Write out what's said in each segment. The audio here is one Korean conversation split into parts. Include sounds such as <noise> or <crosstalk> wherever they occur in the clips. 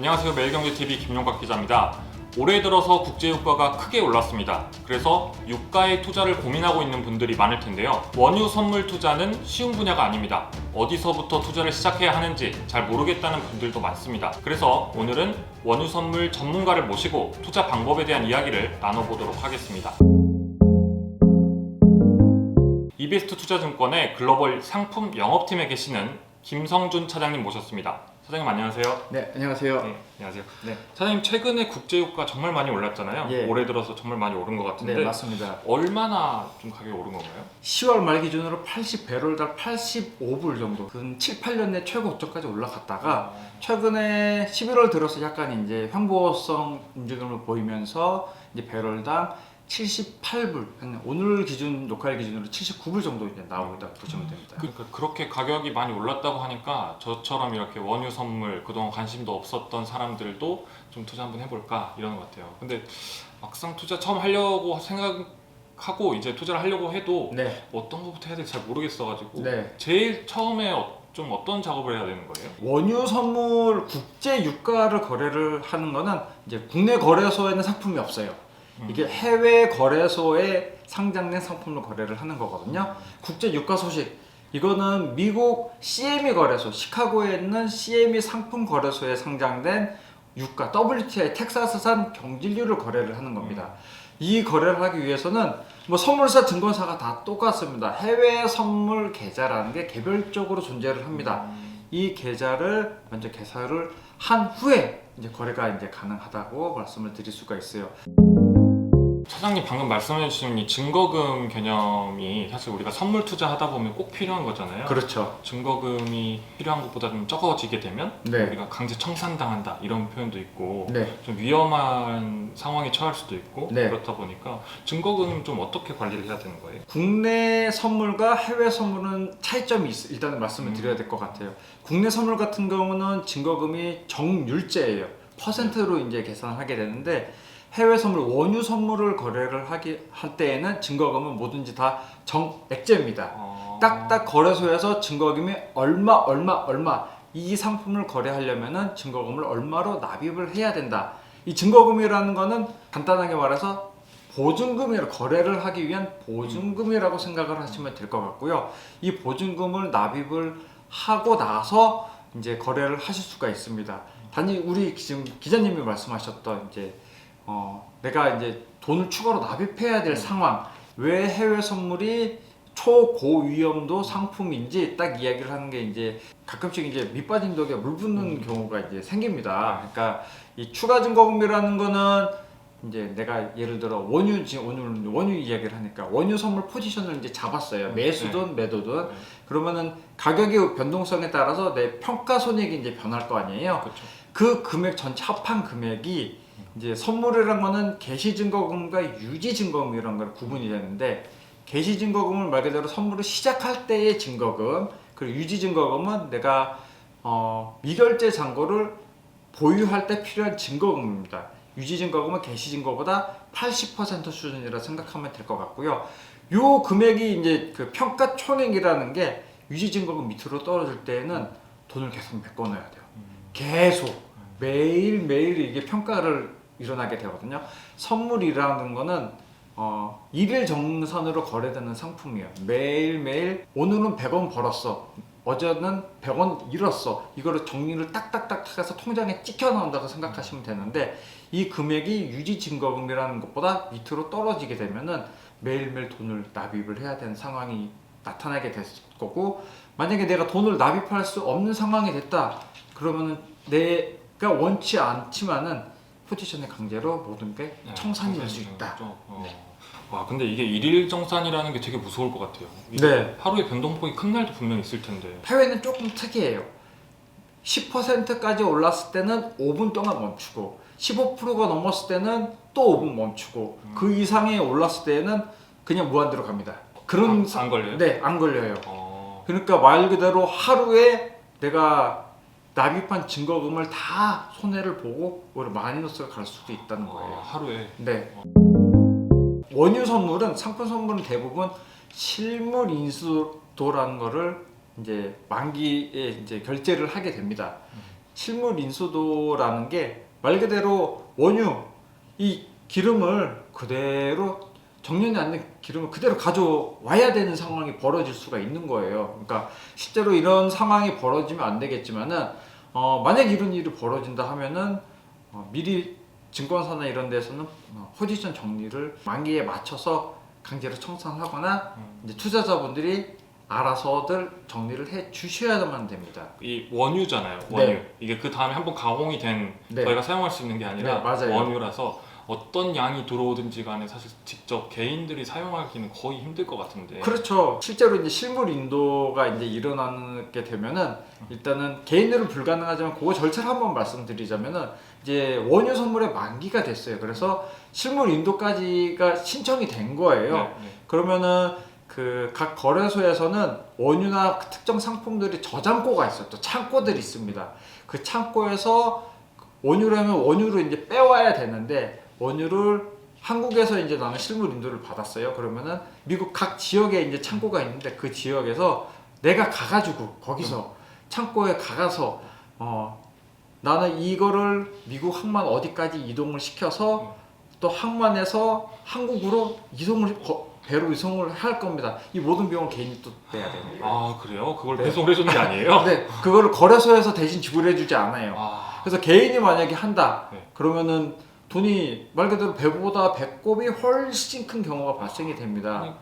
안녕하세요. 매일경제TV 김용박 기자입니다. 올해 들어서 국제유가가 크게 올랐습니다. 그래서 유가에 투자를 고민하고 있는 분들이 많을 텐데요. 원유 선물 투자는 쉬운 분야가 아닙니다. 어디서부터 투자를 시작해야 하는지 잘 모르겠다는 분들도 많습니다. 그래서 오늘은 원유 선물 전문가를 모시고 투자 방법에 대한 이야기를 나눠보도록 하겠습니다. 이베스트 투자증권의 글로벌 상품 영업팀에 계시는 김성준 차장님 모셨습니다. 차장님 안녕하세요. 네, 안녕하세요. 네, 안녕하세요. 네. 차장님 최근에 국제유가 정말 많이 올랐잖아요. 예. 올해 들어서 정말 많이 오른 것 같은데 네, 맞습니다. 얼마나 좀 가격이 오른 건가요? 10월 말 기준으로 80배럴당 85불 정도, 근 7, 8년 내 최고 고점까지 올라갔다가 최근에 11월 들어서 약간 이제 횡보성 움직임을 보이면서 이제 배럴당 78불, 오늘 기준 녹화일 기준으로 79불 정도 이제 나오고 있다 보시면 됩니다. 그러니까 그렇게 가격이 많이 올랐다고 하니까 저처럼 이렇게 원유 선물 그동안 관심도 없었던 사람들도 좀 투자 한번 해볼까 이러는 것 같아요. 근데 막상 투자 처음 하려고 생각하고 이제 투자를 하려고 해도 네, 어떤 것부터 해야 될지 잘 모르겠어가지고 네. 제일 처음에 어- 좀 어떤 작업을 해야 되는 거예요? 원유 선물 국제 유가를 거래를 하는 거는 이제 국내 거래소에는 상품이 없어요. 음. 이게 해외 거래소에 상장된 상품을 거래를 하는 거거든요. 국제 유가 소식 이거는 미국 CME 거래소 시카고에 있는 CME 상품 거래소에 상장된 유가 WTI 텍사스산 경질유를 거래를 하는 겁니다. 이 거래를 하기 위해서는 뭐 선물사 증권사가 다 똑같습니다. 해외 선물 계좌라는 게 개별적으로 존재를 합니다. 이 계좌를 먼저 개설을 한 후에 이제 거래가 이제 가능하다고 말씀을 드릴 수가 있어요. 차장님 방금 말씀해 주신 이 증거금 개념이 사실 우리가 선물 투자하다 보면 꼭 필요한 거잖아요. 그렇죠. 증거금이 필요한 것보다 좀 적어지게 되면 네. 우리가 강제 청산당한다 이런 표현도 있고 네. 좀 위험한 상황에 처할 수도 있고 네. 그렇다 보니까 증거금 좀 어떻게 관리를 해야 되는 거예요? 국내 선물과 해외 선물은 차이점이 있, 일단 말씀을 음. 드려야 될 것 같아요. 국내 선물 같은 경우는 증거금이 정률제예요. 퍼센트로 이제 계산을 하게 되는데 해외 선물 원유 선물을 거래를 하기 할 때에는 증거금은 뭐든지 다 정액제입니다. 어... 딱딱 거래소에서 증거금이 얼마 얼마 얼마 이 상품을 거래하려면은 증거금을 얼마로 납입을 해야 된다. 이 증거금이라는 거는 간단하게 말해서 보증금이라 거래를 하기 위한 보증금이라고 생각을 하시면 될 것 같고요. 이 보증금을 납입을 하고 나서 이제 거래를 하실 수가 있습니다. 단지 우리 지금 기자님이 말씀하셨던 이제 어 내가 이제 돈을 추가로 납입해야 될 상황 왜 해외 선물이 초고위험도 상품인지 딱 이야기를 하는 게 이제 가끔씩 이제 밑빠진 독에 물 붓는 경우가 이제 생깁니다. 그러니까 이 추가 증거금이라는 거는 이제 내가 예를 들어 원유 지금 오늘 원유 이야기를 하니까 원유 선물 포지션을 이제 잡았어요. 매수든 매도든 네. 그러면은 가격의 변동성에 따라서 내 평가 손익이 이제 변할 거 아니에요. 그렇죠. 그 금액 전체 합한 금액이 이제 선물이란 거는 개시 증거금과 유지 증거금이라는 걸 구분이 되는데 개시 증거금을 말 그대로 선물을 시작할 때의 증거금 그리고 유지 증거금은 내가 어, 미결제 잔고를 보유할 때 필요한 증거금입니다. 유지 증거금은 개시 증거보다 80% 수준이라 생각하면 될 것 같고요. 요 금액이 이제 그 평가 총액이라는 게 유지 증거금 밑으로 떨어질 때에는 돈을 계속 메꿔놔야 돼요. 계속 매일 매일 이게 평가를 일어나게 되거든요. 선물이라는 거는 어, 일일 정산으로 거래되는 상품이에요. 매일 매일 오늘은 100원 벌었어. 어제는 100원 잃었어. 이거를 정리를 딱딱딱 해서 통장에 찍혀 나온다고 생각하시면 되는데 이 금액이 유지 증거금이라는 것보다 밑으로 떨어지게 되면은 매일매일 돈을 납입을 해야 되는 상황이 나타나게 될 거고 만약에 내가 돈을 납입할 수 없는 상황이 됐다 그러면은 내 가 원치 않지만은 포지션의 강제로 모든 게 네, 청산이 될 수 있다. 좀, 어. 네. 와 근데 이게 일일 정산이라는 게 되게 무서울 것 같아요. 네. 하루에 변동폭이 큰 날도 분명 히 있을 텐데. 해외는 조금 특이해요. 10%까지 올랐을 때는 5분 동안 멈추고 15%가 넘었을 때는 또 5분 멈추고 음. 그 이상이 올랐을 때는 그냥 무한대로 갑니다. 그런 안, 안 걸려요? 네, 안 걸려요. 어... 그러니까 말 그대로 하루에 내가 납입한 증거금을 다 손해를 보고 오히려 마이너스가 갈 수도 있다는 어, 거예요. 하루에 네. 원유 선물은 상품 선물은 대부분 실물 인수도라는 거를 이제 만기에 이제 결제를 하게 됩니다. 실물 인수도라는 게 말 그대로 원유 이 기름을 그대로 정년이 안 된 기름을 그대로 가져와야 되는 상황이 벌어질 수가 있는 거예요. 그러니까 실제로 이런 상황이 벌어지면 안 되겠지만은 어, 만약 이런 일이 벌어진다 하면은 어, 미리 증권사나 이런 데서는 어, 포지션 정리를 만기에 맞춰서 강제로 청산하거나 음. 이제 투자자분들이 알아서들 정리를 해 주셔야만 됩니다. 이 원유잖아요. 원유. 네. 이게 그 다음에 한번 가공이 된 네. 저희가 사용할 수 있는 게 아니라 네, 맞아요. 원유라서 어떤 양이 들어오든지 간에 사실 직접 개인들이 사용하기는 거의 힘들 것 같은데. 그렇죠. 실제로 이제 실물 인도가 이제 일어나게 되면은 일단은 개인들은 불가능하지만 그거 절차를 한번 말씀드리자면은 이제 원유 선물의 만기가 됐어요. 그래서 실물 인도까지가 신청이 된 거예요. 네, 네. 그러면은 그 각 거래소에서는 원유나 그 특정 상품들이 저장고가 있어요. 또 창고들이 있습니다. 그 창고에서 원유라면 원유를 이제 빼와야 되는데 원유를 한국에서 이제 나는 실물 인도를 받았어요. 그러면은 미국 각 지역에 이제 창고가 있는데 그 지역에서 내가 가가지고 거기서 창고에 가가서 어 나는 이거를 미국 항만 어디까지 이동을 시켜서 또 항만에서 한국으로 이송을 거- 배로 이송을 할 겁니다. 이 모든 비용을 개인이 또 내야 돼요. 아 그래요? 그걸 네. 배송을 해주는 게 <laughs> 아니에요? 근데 그거를 거래소에서 대신 지불해주지 않아요. 아, 그래서 개인이 만약에 한다 네. 그러면은 돈이 말 그대로 배보다 배꼽이 훨씬 큰 경우가 발생이 됩니다.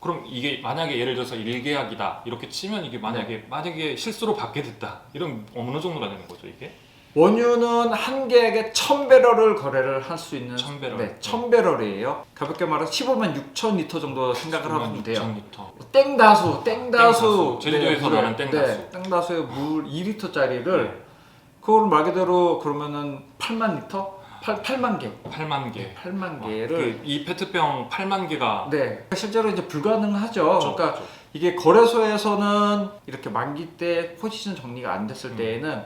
그럼 이게 만약에 예를 들어서 일계약이다 이렇게 치면 이게 만약에 네. 만약에 실수로 받게 됐다 이런 어느 정도가 되는 거죠 이게? 원유는 한 개에게 천 배럴을 거래를 할 수 있는 천 배럴. 네, 천 배럴이에요. 가볍게 말해서 15만 6천 리터 정도 생각을 하면 돼요. 6,000리터. 땡다수, 땡다수. 땡다수. 제주도에서 나는 땡다수. 네, 땡다수의 물 2리터짜리를 그걸 말 그대로 그러면은 8만 리터? 8, 8만 개. 8만 개. 8만 아, 개를 그이 페트병 8만 개가 네. 실제로 이제 불가능하죠. 그렇죠, 그러니까 그렇죠. 이게 거래소에서는 이렇게 만기 때 포지션 정리가 안 됐을 음. 때에는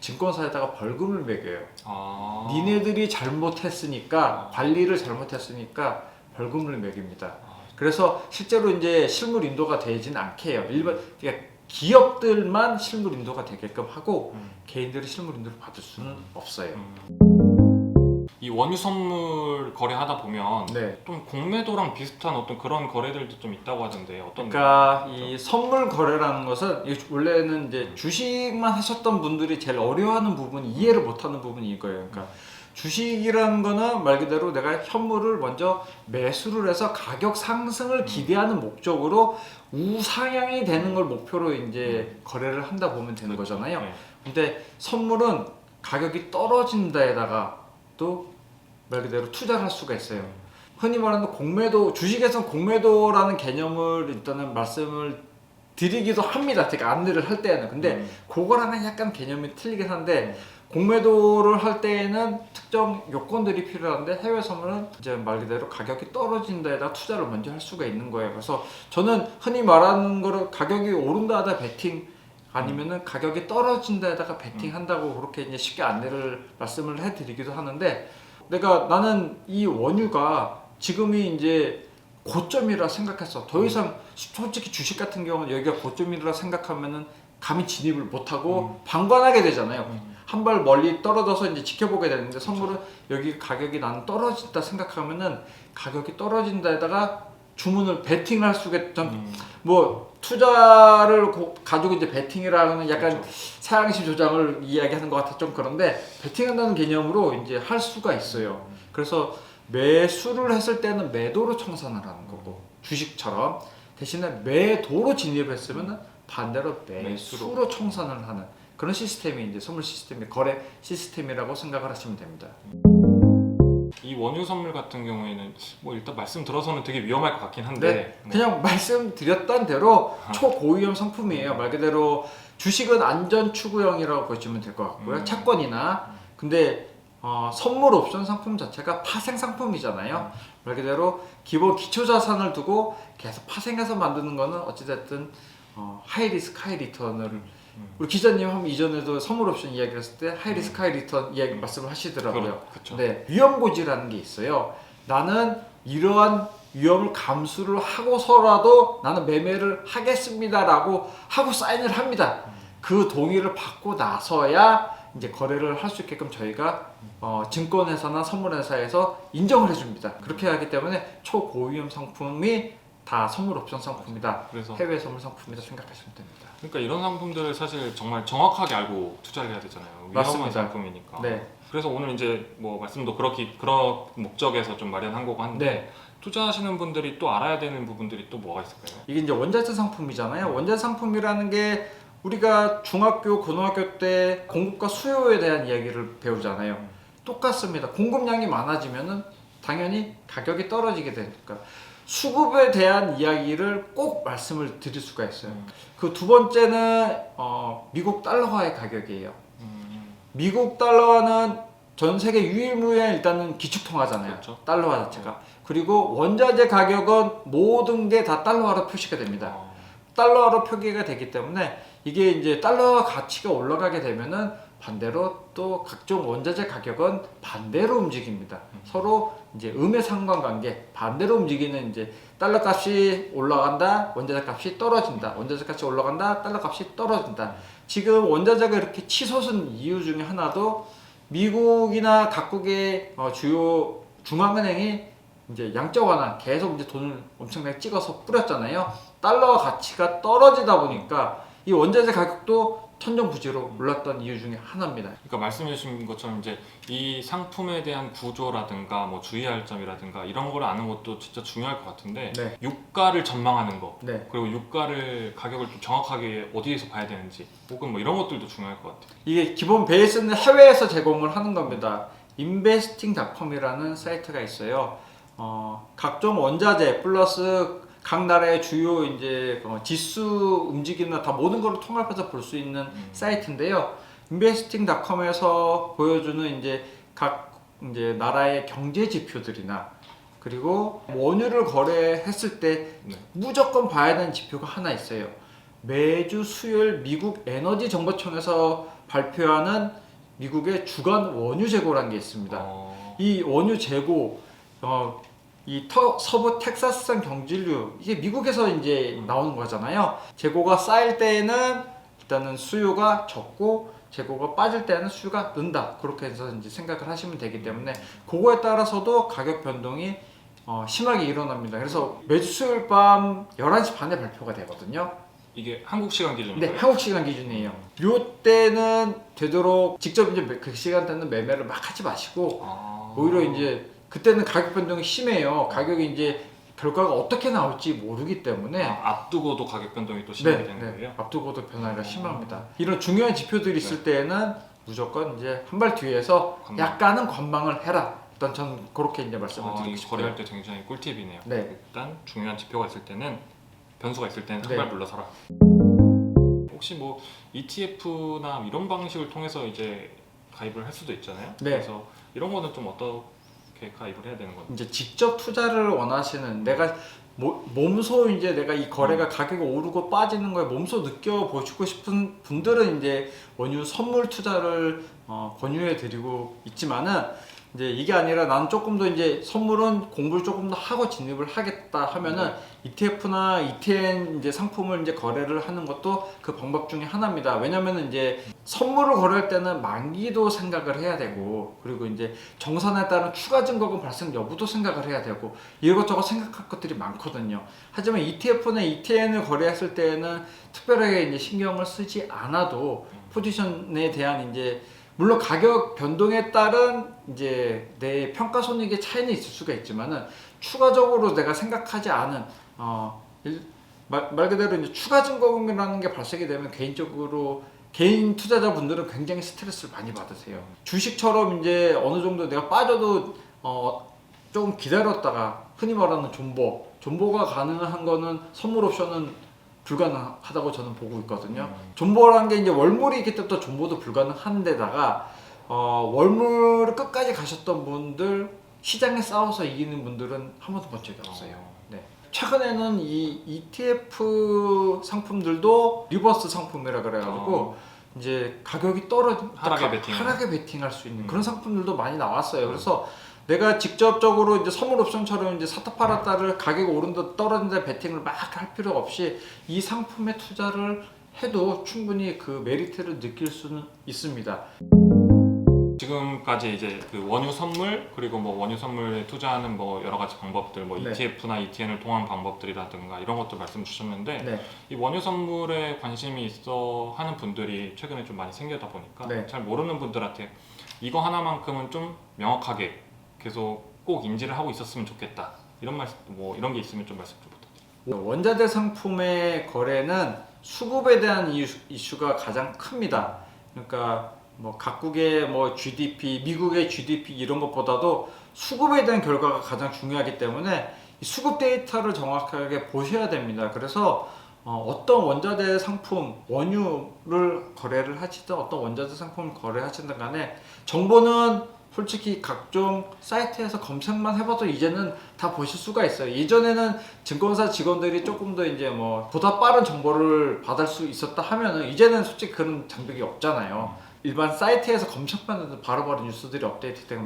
증권사에다가 벌금을 매겨요. 아. 니네들이 잘못했으니까 아. 관리를 잘못했으니까 벌금을 매깁니다. 아, 그래서 실제로 이제 실물 인도가 되진 않게 해요. 일반 그러니까 기업들만 실물 인도가 되게끔 하고 음. 개인들이 실물 인도를 받을 수는 음. 없어요. 음. 이 원유 선물 거래하다 보면 네. 좀 공매도랑 비슷한 어떤 그런 거래들도 좀 있다고 하던데 어떤 그러니까? 이 선물 거래라는 것은 이게 원래는 이제 주식만 하셨던 분들이 제일 어려워하는 부분이 이해를 못하는 부분이 이거예요. 그러니까 주식이라는 거는 말 그대로 내가 현물을 먼저 매수를 해서 가격 상승을 기대하는 목적으로 우상향이 되는 걸 목표로 이제 거래를 한다 보면 되는 거잖아요. 네. 근데 선물은 가격이 떨어진다에다가 또 말 그대로 투자를 할 수가 있어요. 흔히 말하는 공매도 주식에서는 공매도라는 개념을 일단은 말씀을 드리기도 합니다. 제가 안내를 할 때는 근데 음. 그거랑은 약간 개념이 틀리긴 한데 공매도를 할 때에는 특정 요건들이 필요한데 해외 선물은 이제 말 그대로 가격이 떨어진 데다 투자를 먼저 할 수가 있는 거예요. 그래서 저는 흔히 말하는 거를 가격이 오른다 하다 베팅 아니면은 가격이 떨어진 데다가 베팅 한다고 그렇게 이제 쉽게 안내를 말씀을 해드리기도 하는데 내가 나는 이 원유가 지금이 이제 고점이라 생각했어. 더 이상 솔직히 주식 같은 경우는 여기가 고점이라 생각하면은 감히 진입을 못하고 방관하게 되잖아요. 음. 한발 멀리 떨어져서 이제 지켜보게 되는데 선물은 여기 가격이 나는 떨어진다 생각하면은 가격이 떨어진다에다가 주문을 베팅을 할 수가 전 음. 뭐 투자를 고- 가지고 이제 베팅이라는 약간 그렇죠. 사양시 조장을 이야기하는 것 같아 좀 그런데 베팅한다는 개념으로 이제 할 수가 있어요. 그래서 매수를 했을 때는 매도로 청산을 하는 거고 주식처럼 대신에 매도로 진입했으면 반대로 매수로 매수로. 청산을 하는 그런 시스템이 이제 선물 시스템이 거래 시스템이라고 생각을 하시면 됩니다. 이 원유 선물 같은 경우에는 뭐 일단 말씀 들어서는 되게 위험할 것 같긴 한데 네, 그냥 말씀드렸던 대로 아. 초고위험 상품이에요. 말 그대로 주식은 안전 추구형이라고 보시면 될 것 같고요. 음. 채권이나 근데 어, 선물 옵션 상품 자체가 파생 상품이잖아요. 말 그대로 기본 기초 자산을 두고 계속 파생해서 만드는 거는 어찌됐든 어, 하이 리스크 하이 리턴을 음. 우리 기자님 한 이전에도 선물 옵션 이야기를 했을 때 하이 리스크 하이 리턴 이야기 말씀을 하시더라고요. 그렇죠. 네, 위험 고지라는 게 있어요. 나는 이러한 위험을 감수를 하고서라도 나는 매매를 하겠습니다라고 하고 사인을 합니다. 그 동의를 받고 나서야 이제 거래를 할 수 있게끔 저희가 어, 증권회사나 선물회사에서 인정을 해줍니다. 그렇게 하기 때문에 초고위험 상품이 다 선물 옵션 상품이다. 그래서 해외 선물 상품이다 생각하시면 됩니다. 그러니까 이런 상품들을 사실 정말 정확하게 알고 투자를 해야 되잖아요. 위험한 맞습니다. 상품이니까. 네. 그래서 오늘 이제 뭐 말씀도 그렇게 그런 목적에서 좀 마련한 거고 한데 네. 투자하시는 분들이 또 알아야 되는 부분들이 또 뭐가 있을까요? 이게 이제 원자재 상품이잖아요. 원자재 상품이라는 게 우리가 중학교, 고등학교 때 공급과 수요에 대한 이야기를 배우잖아요. 똑같습니다. 공급량이 많아지면은 당연히 가격이 떨어지게 되니까 수급에 대한 이야기를 꼭 말씀을 드릴 수가 있어요. 음. 그두 번째는 어, 미국 달러화의 가격이에요. 음, 미국 달러화는 전 세계 유일무이한 일단은 기축통화잖아요. 그렇죠. 달러화 자체가. 그리고 원자재 가격은 모든 게 다 달러화로 표시가 됩니다. 어, 달러화로 표기가 되기 때문에 이게 이제 달러 가치가 올라가게 되면은 반대로 또 각종 원자재 가격은 반대로 움직입니다. 서로 이제 음의 상관관계 반대로 움직이는 이제 달러 값이 올라간다, 원자재 값이 떨어진다, 원자재 값이 올라간다, 달러 값이 떨어진다. 지금 원자재가 이렇게 치솟은 이유 중에 하나도 미국이나 각국의 어, 주요 중앙은행이 이제 양적 완화 계속 이제 돈을 엄청나게 찍어서 뿌렸잖아요. 달러 가치가 떨어지다 보니까 이 원자재 가격도 천정부지로 올랐던 이유 중에 하나입니다. 그러니까 말씀해주신 것처럼 이제 이 상품에 대한 구조라든가 뭐 주의할 점이라든가 이런 걸 아는 것도 진짜 중요할 것 같은데 네. 유가를 전망하는 거 네. 그리고 유가를 가격을 좀 정확하게 어디에서 봐야 되는지 혹은 뭐 이런 것들도 중요할 것 같아요. 이게 기본 베이스는 해외에서 제공을 하는 겁니다. investing.com이라는 사이트가 있어요. 어, 각종 원자재 플러스 각 나라의 주요 이제 어, 지수 움직임이나 다 모든 걸 통합해서 볼 수 있는 음. 사이트인데요. investing.com에서 보여주는 이제 각 이제 나라의 경제 지표들이나 그리고 원유를 거래했을 때 네. 무조건 봐야 되는 지표가 하나 있어요. 매주 수요일 미국 에너지 정보청에서 발표하는 미국의 주간 원유 재고라는 게 있습니다. 어, 이 원유 재고 어, 이 터, 서부 텍사스산 경질류 이게 미국에서 이제 음. 나오는 거잖아요. 재고가 쌓일 때에는 일단은 수요가 적고 재고가 빠질 때는 수요가 는다. 그렇게 해서 이제 생각을 하시면 되기 때문에 그거에 따라서도 가격 변동이 어, 심하게 일어납니다. 그래서 매주 수요일 밤 11시 반에 발표가 되거든요. 이게 한국 시간 기준인가요? 네, 한국 시간 기준이에요. 요 때는 되도록 직접 이제 그 시간대는 매매를 막 하지 마시고 아. 오히려 이제 그때는 가격 변동이 심해요. 가격이 이제 결과가 어떻게 나올지 모르기 때문에 아, 앞두고도 가격 변동이 또 심하게 되는 거예요? 네. 앞두고도 변화가 어. 심합니다. 이런 중요한 지표들이 있을 네. 때에는 무조건 이제 한 발 뒤에서 관망. 약간은 관망을 해라. 일단 저는 그렇게 이제 말씀을 아, 이 드리고 싶어요. 거래할 때 굉장히 꿀팁이네요. 네. 일단 중요한 지표가 있을 때는 변수가 있을 때는 네. 한발 물러서라. 혹시 뭐 ETF나 이런 방식을 통해서 이제 가입을 할 수도 있잖아요. 네. 그래서 이런 거는 좀 어 떻게 가입을 해야 되는 건지. 이제 직접 투자를 원하시는 내가 모- 몸소 이제 내가 이 음. 거래가 가격이 오르고 빠지는 걸 몸소 느껴보시고 싶은 분들은 이제 원유 선물 투자를 어, 권유해 드리고 있지만은 이제 이게 아니라 나는 조금 더 이제 선물은 공부를 조금 더 하고 진입을 하겠다 하면은 네. ETF나 ETN 이제 상품을 이제 거래를 하는 것도 그 방법 중에 하나입니다. 왜냐면은 이제 선물을 거래할 때는 만기도 생각을 해야 되고 그리고 이제 정산에 따른 추가 증거금 발생 여부도 생각을 해야 되고 이것저것 생각할 것들이 많거든요. 하지만 ETF나 ETN을 거래했을 때는 특별하게 이제 신경을 쓰지 않아도 포지션에 대한 이제 물론 가격 변동에 따른 이제 내 평가 손익의 차이는 있을 수가 있지만은 추가적으로 내가 생각하지 않은 어 일- 말, 말 그대로 이제 추가 증거금이라는 게 발생이 되면 개인적으로 개인 투자자분들은 굉장히 스트레스를 많이 받으세요. 주식처럼 이제 어느 정도 내가 빠져도 어 조금 기다렸다가 흔히 말하는 존버, 존버가 가능한 거는 선물 옵션은 불가능하다고 저는 보고 있거든요. 음. 존버라는 게 이제 월물이 있기 또 존버도 불가능한 데다가 어, 월물을 끝까지 가셨던 분들 시장에 싸워서 이기는 분들은 한 번도 본 적이 없어요. 어. 네. 최근에는 이 ETF 상품들도 리버스 상품이라 그래가지고 어. 이제 가격이 떨어진 하락에 가- 베팅을. 하락에 베팅할 수 있는 음. 그런 상품들도 많이 나왔어요. 그래서 내가 직접적으로 이제 선물 옵션처럼 이제 사타 팔았다를 가격 오른다 떨어진다 베팅을 막 할 필요 없이 이 상품에 투자를 해도 충분히 그 메리트를 느낄 수는 있습니다. 지금까지 이제 그 원유 선물 그리고 뭐 원유 선물에 투자하는 뭐 여러 가지 방법들 뭐 네. ETF나 ETN을 통한 방법들이라든가 이런 것들 말씀 주셨는데 네. 이 원유 선물에 관심이 있어 하는 분들이 최근에 좀 많이 생겨다 보니까 네. 잘 모르는 분들한테 이거 하나만큼은 좀 명확하게 계속 꼭 인지를 하고 있었으면 좋겠다 이런 말씀 뭐 이런 게 있으면 좀 말씀 좀 부탁드립니다. 원자재 상품의 거래는 수급에 대한 이슈, 이슈가 가장 큽니다. 그러니까 뭐 각국의 뭐 GDP, 미국의 GDP 이런 것보다도 수급에 대한 결과가 가장 중요하기 때문에 이 수급 데이터를 정확하게 보셔야 됩니다. 그래서 어, 떤 원자재 상품, 원유를 거래를 하시든 어떤 원자재 상품을 거래하시든 간에 정보는 솔직히 각종 사이트에서 검색만 해봐도 이제는 다 보실 수가 있어요. 예전에는 증권사 직원들이 조금 더 이제 뭐 보다 빠른 정보를 받을 수 있었다 하면은 이제는 솔직히 그런 장벽이 없잖아요. 일반 사이트에서 검색만 해도 바로바로 뉴스들이 업데이트 되-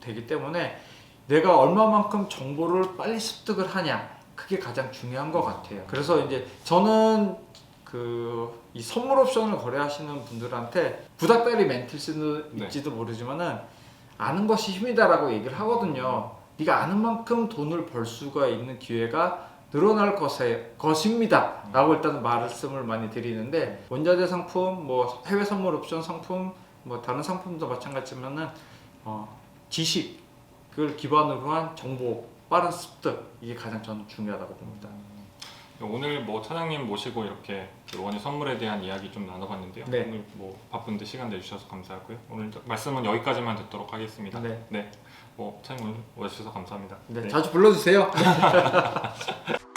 되기 때문에 내가 얼마만큼 정보를 빨리 습득을 하냐 그게 가장 중요한 것 같아요. 그래서 이제 저는 그 이 선물 옵션을 거래하시는 분들한테 부닥다리 멘티스일지도 모르지만은 아는 것이 힘이다라고 얘기를 하거든요. 네가 아는 만큼 돈을 벌 수가 있는 기회가 늘어날 것에, 것입니다 라고 일단 말씀을 많이 드리는데 원자재 상품, 뭐 해외 선물 옵션 상품, 뭐 다른 상품도 마찬가지지만은 어, 지식을 기반으로 한 정보 빠른 습득 이게 가장 저는 중요하다고 봅니다. 오늘 뭐 차장님 모시고 이렇게 그 원유 선물에 대한 이야기 좀 나눠봤는데요. 네. 오늘 뭐 바쁜데 시간 내주셔서 감사하고요. 오늘 말씀은 여기까지만 듣도록 하겠습니다. 네. 네. 뭐 차장님 오늘 와주셔서 감사합니다. 네, 자주 불러주세요. <laughs>